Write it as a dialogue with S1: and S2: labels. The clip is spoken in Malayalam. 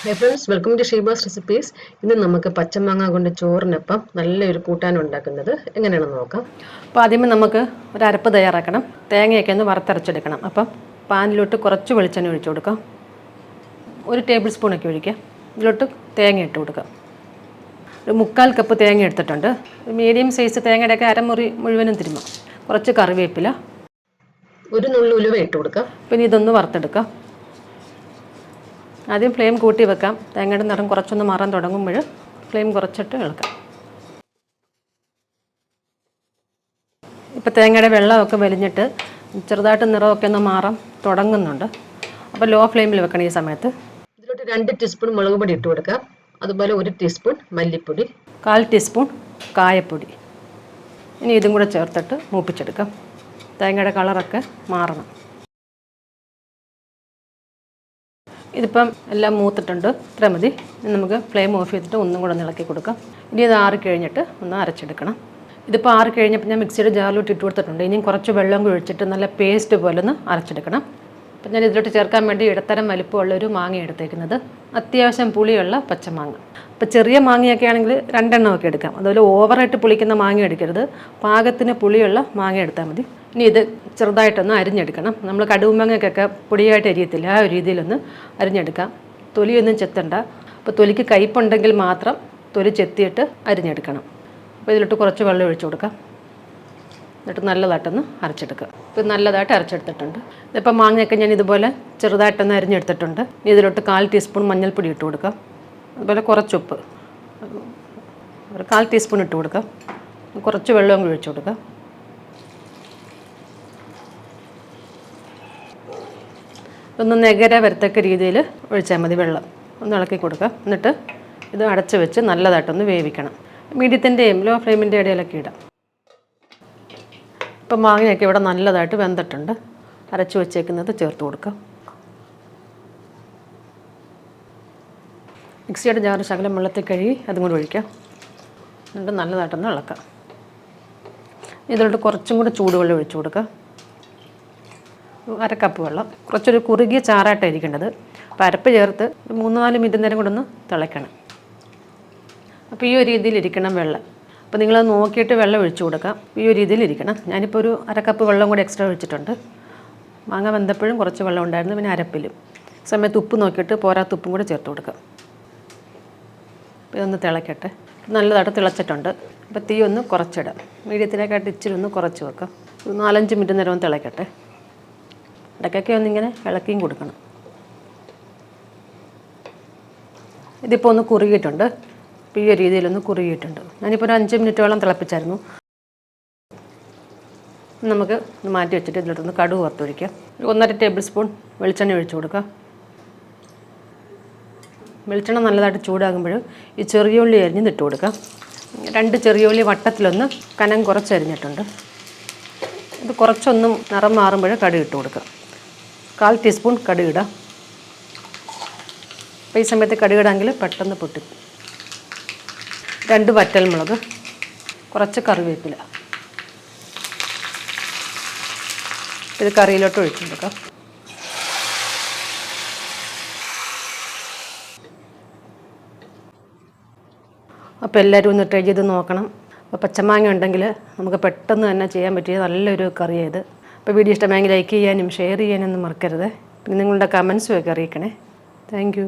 S1: Hi friends welcome to Sheeba's recipes ഇന്ന് നമുക്ക് പച്ചമാങ്ങ കൊണ്ട് ചോറിനൊപ്പം നല്ലൊരു കൂട്ടാൻ ഉണ്ടാക്കുന്നത് എങ്ങനെയാണെന്ന് നോക്കാം.
S2: അപ്പോൾ ആദ്യമേ നമുക്ക് ഒരു അരപ്പ് തയ്യാറാക്കണം. തേങ്ങയൊക്കെ ഒന്ന് വറുത്തരച്ചെടുക്കണം. അപ്പം പാനിലോട്ട് കുറച്ച് വെളിച്ചെണ്ണ ഒഴിച്ചു കൊടുക്കാം. ഒരു ടേബിൾ സ്പൂണൊക്കെ ഒഴിക്കുക. ഇതിലോട്ട് തേങ്ങ ഇട്ട് കൊടുക്കാം ഒരു മുക്കാൽ കപ്പ് തേങ്ങ എടുത്തിട്ടുണ്ട്. മീഡിയം സൈസ് തേങ്ങയുടെയൊക്കെ അരമുറി മുഴുവനും തിരുമ്മ കുറച്ച് കറിവേപ്പില.
S1: ഒരു നുള്ളു ഉലുവ ഇട്ട് കൊടുക്കാം.
S2: പിന്നെ ഇതൊന്ന് വറുത്തെടുക്കാം. ആദ്യം ഫ്ലെയിം കൂട്ടി വെക്കാം. തേങ്ങയുടെ നിറം കുറച്ചൊന്ന് മാറാൻ തുടങ്ങുമ്പോൾ ഫ്ലെയിം കുറച്ചിട്ട് ഇളക്കാം. ഇപ്പോൾ തേങ്ങയുടെ വെള്ളമൊക്കെ വലിഞ്ഞിട്ട് ചെറുതായിട്ട് നിറമൊക്കെ ഒന്ന് മാറാൻ തുടങ്ങുന്നുണ്ട്. അപ്പോൾ ലോ ഫ്ലെയിമിൽ വെക്കണം ഈ സമയത്ത്.
S1: ഇതിലോട്ട് രണ്ട് ടീസ്പൂൺ മുളക് പൊടി ഇട്ട് കൊടുക്കാം അതുപോലെ ഒരു ടീസ്പൂൺ മല്ലിപ്പൊടി.
S2: കാൽ ടീസ്പൂൺ കായപ്പൊടി. ഇനി ഇതും കൂടെ ചേർത്തിട്ട് മൂപ്പിച്ചെടുക്കാം. തേങ്ങയുടെ കളറൊക്കെ മാറണം. ഇതിപ്പം എല്ലാം മൂത്തിട്ടുണ്ട്. ഇത്ര മതി. നമുക്ക് ഫ്ലെയിം ഓഫ് ചെയ്തിട്ട് ഒന്നും കൂടെ ഒന്ന് ഇളക്കി കൊടുക്കാം. ഇനി ഇത് ആറി കഴിഞ്ഞിട്ട് ഒന്ന് അരച്ചെടുക്കണം. ഇതിപ്പോൾ ആറി കഴിഞ്ഞപ്പോൾ ഞാൻ മിക്സിയുടെ ജാറിലോട്ട് ഇട്ട് കൊടുത്തിട്ടുണ്ട്. ഇനിയും കുറച്ച് വെള്ളം കുഴിച്ചിട്ട് നല്ല പേസ്റ്റ് പോലെ ഒന്ന് അരച്ചെടുക്കണം. അപ്പം ഞാൻ ഇതിലോട്ട് ചേർക്കാൻ വേണ്ടി ഇടത്തരം വലിപ്പമുള്ള ഒരു മാങ്ങ എടുത്തേക്കുന്നത്. അത്യാവശ്യം പുളിയുള്ള പച്ചമാങ്ങ. അപ്പോൾ ചെറിയ മാങ്ങയൊക്കെ ആണെങ്കിൽ രണ്ടെണ്ണമൊക്കെ എടുക്കാം. അതുപോലെ ഓവറായിട്ട് പുളിക്കുന്ന മാങ്ങ എടുക്കരുത്. പാകത്തിന് പുളിയുള്ള മാങ്ങ എടുത്താൽ മതി. ഇനി ഇത് ചെറുതായിട്ടൊന്ന് അരിഞ്ഞെടുക്കണം. നമ്മൾ കടുവുമാങ്ങയ്ക്കൊക്കെ പൊടിയായിട്ട് അരിയത്തില്ല. ആ ഒരു രീതിയിലൊന്ന് അരിഞ്ഞെടുക്കാം. തൊലിയൊന്നും ചെത്തണ്ട. അപ്പോൾ തൊലിക്ക് കയ്പുണ്ടെങ്കിൽ മാത്രം തൊലി ചെത്തിയിട്ട് അരിഞ്ഞെടുക്കണം. അപ്പോൾ ഇതിലിട്ട് കുറച്ച് വെള്ളം ഒഴിച്ചു കൊടുക്കാം. എന്നിട്ട് നല്ലതായിട്ടൊന്ന് അരച്ചെടുക്കുക. ഇപ്പോൾ നല്ലതായിട്ട് അരച്ചെടുത്തിട്ടുണ്ട്. ഇതിപ്പോൾ മാങ്ങയൊക്കെ ഞാൻ ഇതുപോലെ ചെറുതായിട്ടൊന്ന് അരിഞ്ഞെടുത്തിട്ടുണ്ട്. ഇതിലോട്ട് കാൽ ടീസ്പൂൺ മഞ്ഞൾപ്പൊടി ഇട്ട് കൊടുക്കാം. അതുപോലെ കുറച്ച് ഉപ്പ്. ഒരു കാൽ ടീസ്പൂൺ ഇട്ട് കൊടുക്കാം. കുറച്ച് വെള്ളം ഒഴിച്ചു കൊടുക്കാം. ഒന്ന് നെഗര വരത്തക്ക രീതിയിൽ ഒഴിച്ചാൽ മതി വെള്ളം. ഒന്ന് ഇളക്കി കൊടുക്കുക. എന്നിട്ട് ഇത് അടച്ചു വെച്ച് നല്ലതായിട്ടൊന്ന് വേവിക്കണം. മീഡിയത്തിന്റെയും ലോ ഫ്ലെയിമിന്റെ ഇടയിലൊക്കെ ഇടാം. ഇപ്പം മാങ്ങയൊക്കെ ഇവിടെ നല്ലതായിട്ട് വെന്തിട്ടുണ്ട്. അരച്ചു വെച്ചേക്കുന്നത് ചേർത്ത് കൊടുക്കുക മിക്സിയുടെ ജാറ് ശകലം വെള്ളത്തിൽ കഴുകി അതും കൂടി ഒഴിക്കാം. എന്നിട്ട് നല്ലതായിട്ടൊന്ന് ഇളക്കാം. ഇതിലോട്ട് കുറച്ചും കൂടി ചൂടുവെള്ളം ഒഴിച്ചു കൊടുക്കുക. അര കപ്പ് വെള്ളം. കുറച്ചൊരു കുറുകിയ ചാറായിട്ടാണ് ഇരിക്കേണ്ടത്. അപ്പോൾ ചേർത്ത് മൂന്ന് നാല് മിനിറ്റ് നേരം കൂടെ ഒന്ന് തിളയ്ക്കണം. അപ്പോൾ ഈ ഒരു രീതിയിൽ ഇരിക്കണം വെള്ളം. അപ്പോൾ നിങ്ങൾ നോക്കിയിട്ട് വെള്ളം ഒഴിച്ചു കൊടുക്കാം. ഈ ഒരു രീതിയിൽ ഇരിക്കണം. ഞാനിപ്പോൾ ഒരു അര കപ്പ് വെള്ളം കൂടി എക്സ്ട്രാ ഒഴിച്ചിട്ടുണ്ട്. മാങ്ങ വെന്തപ്പോഴും കുറച്ച് വെള്ളം ഉണ്ടായിരുന്നു. പിന്നെ അരപ്പിലും. സമയത്ത് ഉപ്പ് നോക്കിയിട്ട് പോരാത്ത ഉപ്പും കൂടി ചേർത്ത് കൊടുക്കാം. ഇതൊന്ന് തിളയ്ക്കട്ടെ നല്ലതായിട്ട് തിളച്ചിട്ടുണ്ട്. അപ്പോൾ തീ ഒന്ന് കുറച്ചിടാം. മീഡിയത്തിലേക്കായിട്ട് ഇച്ചിരി ഒന്ന് കുറച്ച് വെക്കാം. നാലഞ്ച് മിനിറ്റ് നേരം ഒന്ന് തിളയ്ക്കട്ടെ ഇടയ്ക്കൊക്കെ ഒന്നിങ്ങനെ ഇളക്കിയും കൊടുക്കണം. ഇതിപ്പോൾ ഒന്ന് കുറുകിയിട്ടുണ്ട്. ഈ ഒരു രീതിയിലൊന്ന് കുറുകിയിട്ടുണ്ട്. ഞാനിപ്പോൾ ഒരു അഞ്ച് മിനിറ്റോളം തിളപ്പിച്ചായിരുന്നു. നമുക്ക് മാറ്റി വെച്ചിട്ട് ഇതിലോട്ടൊന്ന് കടുക് വറുത്തൊഴിക്കാം ഒന്നര ടേബിൾ സ്പൂൺ വെളിച്ചെണ്ണ ഒഴിച്ചു കൊടുക്കുക. വെളിച്ചെണ്ണ നല്ലതായിട്ട് ചൂടാകുമ്പോൾ ഈ ചെറിയ ഉള്ളി അരിഞ്ഞ് ഇട്ട് കൊടുക്കാം രണ്ട് ചെറിയ ഉള്ളി വട്ടത്തിലൊന്ന് കനം കുറച്ച് അരിഞ്ഞിട്ടുണ്ട് ഇത് കുറച്ചൊന്നും നിറം മാറുമ്പോൾ കടുക് ഇട്ട് കൊടുക്കാം കാൽ ടീസ്പൂൺ കടുക് ഇടാം അപ്പോൾ ഈ സമയത്ത് കടുക് ഇടാമെങ്കിൽ പെട്ടെന്ന് പൊട്ടി. രണ്ട് വറ്റൽമുളക് കുറച്ച് കറിവേപ്പില. ഇത് കറിയിലോട്ട് ഒഴിച്ചു കൊടുക്കാം. അപ്പോൾ എല്ലാവരും ഒന്ന് ട്രൈ ചെയ്ത് നോക്കണം. അപ്പോൾ പച്ചമാങ്ങ ഉണ്ടെങ്കിൽ നമുക്ക് പെട്ടെന്ന് തന്നെ ചെയ്യാൻ പറ്റിയ നല്ലൊരു കറിയായത് അപ്പോൾ വീഡിയോ ഇഷ്ടമായെങ്കിൽ ലൈക്ക് ചെയ്യാനും ഷെയർ ചെയ്യാനൊന്നും മറക്കരുത്. പിന്നെ നിങ്ങളുടെ കമൻസും ഒക്കെ അറിയിക്കണേ. താങ്ക്